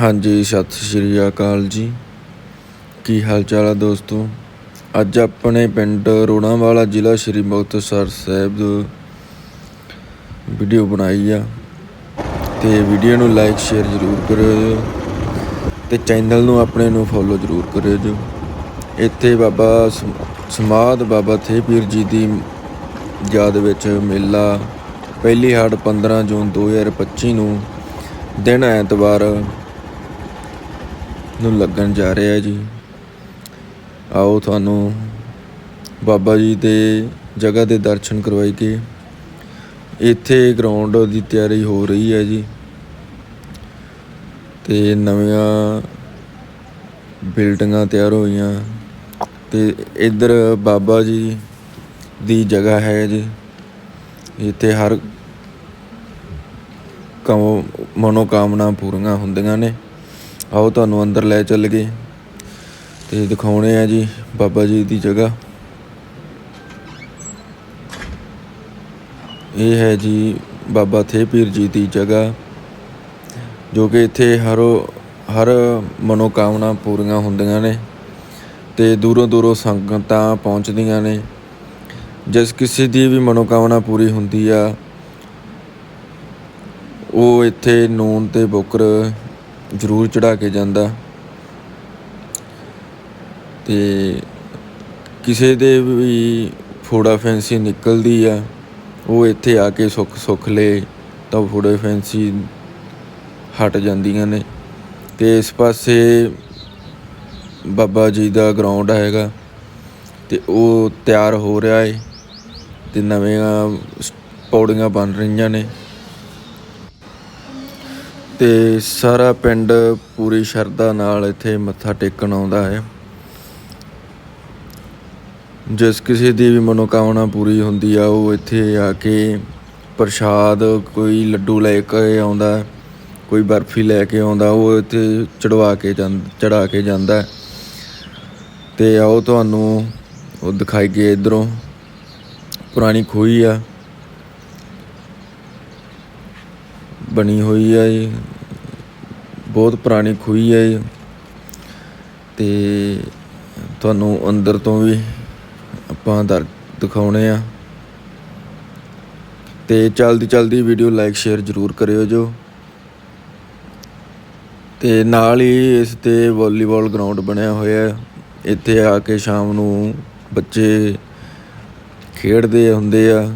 ਹਾਂਜੀ, ਸਤਿ ਸ਼੍ਰੀ ਅਕਾਲ ਜੀ। ਕੀ ਹਾਲ ਚਾਲ ਆ ਦੋਸਤੋ? ਅੱਜ ਆਪਣੇ ਪਿੰਡ ਰੋਣਾਵਾਲਾ ਜ਼ਿਲ੍ਹਾ ਸ਼੍ਰੀ ਮੁਕਤਸਰ ਸਾਹਿਬ ਵੀਡੀਓ ਬਣਾਈ ਆ। ਤੇ ਵੀਡੀਓ ਨੂੰ ਲਾਈਕ, ਸ਼ੇਅਰ ਜ਼ਰੂਰ ਕਰਿਓ ਜੀ। ਤੇ ਚੈਨਲ ਨੂੰ ਆਪਣੇ ਨੂੰ ਫੋਲੋ ਜ਼ਰੂਰ ਕਰਿਓ ਜੀ। ਇੱਥੇ ਬਾਬਾ ਸਮ- ਸਮਾਧ ਬਾਬਾ ਥੇਪੀਰ ਜੀ ਦੀ ਯਾਦ ਵਿੱਚ ਮੇਲਾ ਪਹਿਲੀ ਹਾੜ 15 ਜੂਨ 2025 ਨੂੰ ਦਿਨ ਐਤਵਾਰ ਨੂੰ ਲੱਗਣ ਜਾ ਰਿਹਾ ਜੀ। ਆਓ ਤੁਹਾਨੂੰ ਬਾਬਾ ਜੀ ਦੇ ਜਗ੍ਹਾ ਦੇ ਦਰਸ਼ਨ ਕਰਵਾਈ ਕੇ ਇੱਥੇ ਗਰਾਊਂਡ ਦੀ ਤਿਆਰੀ ਹੋ ਰਹੀ ਹੈ ਜੀ। ਤੇ ਨਵੀਆਂ ਬਿਲਡਿੰਗਾਂ ਤਿਆਰ ਹੋਈਆਂ। ਤੇ ਇੱਧਰ ਬਾਬਾ ਜੀ ਦੀ ਜਗ੍ਹਾ ਹੈ ਜੀ। ਇੱਥੇ ਹਰ ਕਮ ਮਨੋਕਾਮਨਾ ਪੂਰੀਆਂ ਹੁੰਦੀਆਂ ਨੇ। ਆਓ ਤੁਹਾਨੂੰ ਅੰਦਰ ਲੈ ਚੱਲ ਗਏ। ਤੇ ਦਿਖਾਉਣੇ ਆ ਜੀ ਬਾਬਾ ਜੀ ਦੀ ਜਗ੍ਹਾ। ਇਹ ਹੈ ਜੀ ਬਾਬਾ ਥੇ ਪੀਰ ਜੀ ਦੀ ਜਗ੍ਹਾ, ਜੋ ਕਿ ਇੱਥੇ ਹਰ ਹਰ ਮਨੋਕਾਮਨਾ ਪੂਰੀਆਂ ਹੁੰਦੀਆਂ ਨੇ ਤੇ ਦੂਰੋਂ ਦੂਰੋਂ ਸੰਗਤਾਂ ਪਹੁੰਚਦੀਆਂ ਨੇ। ਜਿਸ ਕਿਸੇ ਦੀ ਵੀ ਮਨੋਕਾਮਨਾ ਪੂਰੀ ਹੁੰਦੀ ਆ, ਉਹ ਇੱਥੇ ਨੂਨ ਤੇ ਬੁੱਕਰ ਜ਼ਰੂਰ ਚੜਾ ਕੇ ਜਾਂਦਾ। ਤੇ ਕਿਸੇ ਦੇ ਵੀ ਫੋੜਾ ਫੈਂਸੀ ਨਿਕਲਦੀ ਆ, ਉਹ ਇੱਥੇ ਆ ਕੇ ਸੁੱਖ ਸੁੱਖ ਲੈ, ਤਾਂ ਫੋੜੇ ਫੈਂਸੀ ਹਟ ਜਾਂਦੀਆਂ ਨੇ। ਤੇ ਇਸ ਪਾਸੇ ਬਾਬਾ ਜੀ ਦਾ ਗਰਾਊਂਡ ਹੈਗਾ, ਤੇ ਉਹ ਤਿਆਰ ਹੋ ਰਿਹਾ ਏ, ਤੇ ਨਵੀਆਂ ਪੌੜੀਆਂ ਬਣ ਰਹੀਆਂ ਨੇ। ਤੇ ਸਾਰਾ ਪਿੰਡ ਪੂਰੀ ਸ਼ਰਧਾ ਨਾਲ ਇੱਥੇ ਮੱਥਾ ਟੇਕਣ ਆਉਂਦਾ ਹੈ। ਜਿਸ ਕਿਸੇ ਦੀ ਵੀ ਮਨੋਕਾਮਨਾ ਪੂਰੀ ਹੁੰਦੀ ਆ, ਉਹ ਇੱਥੇ ਆ ਕੇ ਪ੍ਰਸ਼ਾਦ, ਕੋਈ ਲੱਡੂ ਲੈ ਕੇ ਆਉਂਦਾ, ਕੋਈ ਬਰਫੀ ਲੈ ਕੇ ਆਉਂਦਾ, ਉਹ ਇੱਥੇ ਚੜਵਾ ਕੇ ਜਾਂ ਚੜਾ ਕੇ ਜਾਂਦਾ ਹੈ। ਤੇ ਆਓ ਤੁਹਾਨੂੰ ਉਹ ਦਿਖਾਈਏ ਇਧਰੋਂ। ਪੁਰਾਣੀ ਖੂਹੀ ਆ। ਬਣੀ ਹੋਈ ਆ ਇਹ। ਬਹੁਤ ਪੁਰਾਣੀ ਖੂਹੀ ਹੈ ਤੇ ਤੁਹਾਨੂੰ ਅੰਦਰ ਤੋਂ ਵੀ ਆਪਾਂ ਦਰ ਦਿਖਾਉਣੇ ਆ। ਤੇ ਚਲਦੀ ਚਲਦੀ ਵੀਡੀਓ ਲਾਈਕ, ਸ਼ੇਅਰ ਜ਼ਰੂਰ ਕਰਿਓ ਜੋ। ਤੇ ਨਾਲ ਹੀ ਇਸ ਤੇ ਵਾਲੀਬਾਲ ਗਰਾਊਂਡ ਬਣਿਆ ਹੋਇਆ ਹੈ। ਇੱਥੇ ਆ ਕੇ ਸ਼ਾਮ ਨੂੰ ਬੱਚੇ ਖੇਡਦੇ ਹੁੰਦੇ ਆ।